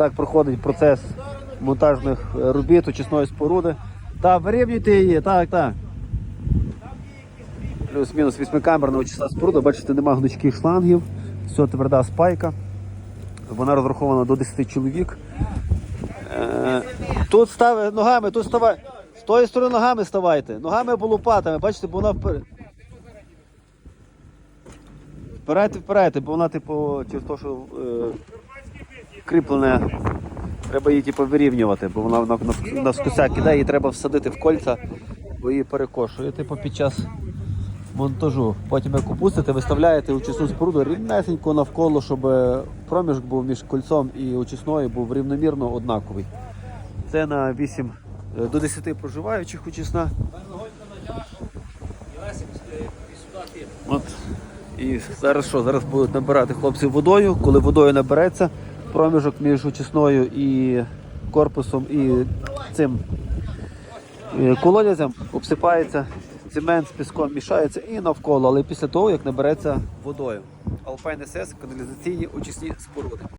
так проходить процес монтажних е, робіт очисної споруди. Та вирівнюйте її, так, так. Плюс-мінус вісьмикамерна очисна споруда, бачите, нема гнучких шлангів, все тверда спайка. Вона розрахована до 10 чоловік. Е, Тут стави ногами, тут ставай. З тої сторони ногами ставайте. Ногами або лопатами, бачите, бо вона вперед. Вперед, вперед, бо вона, типу, через те, що е, кріплене, треба її типу, вирівнювати, бо вона на, на, на скосяк іде, її треба всадити в кольця, бо її перекошує. Типу, під час монтажу. Потім як опустите, виставляєте очисну споруду рівнесенько навколо, щоб е, проміжок був між кольцом і очисною був рівномірно однаковий. Це на 8 е, до 10 проживаючих очисна. От. І зараз що? Зараз будуть набирати хлопці водою. Коли водою набереться, проміжок між очисною і корпусом і цим е, колодязем обсипається, цемент з піском мішається і навколо, але після того, як набереться водою. Alpine SS, каналізаційні очисні споруди.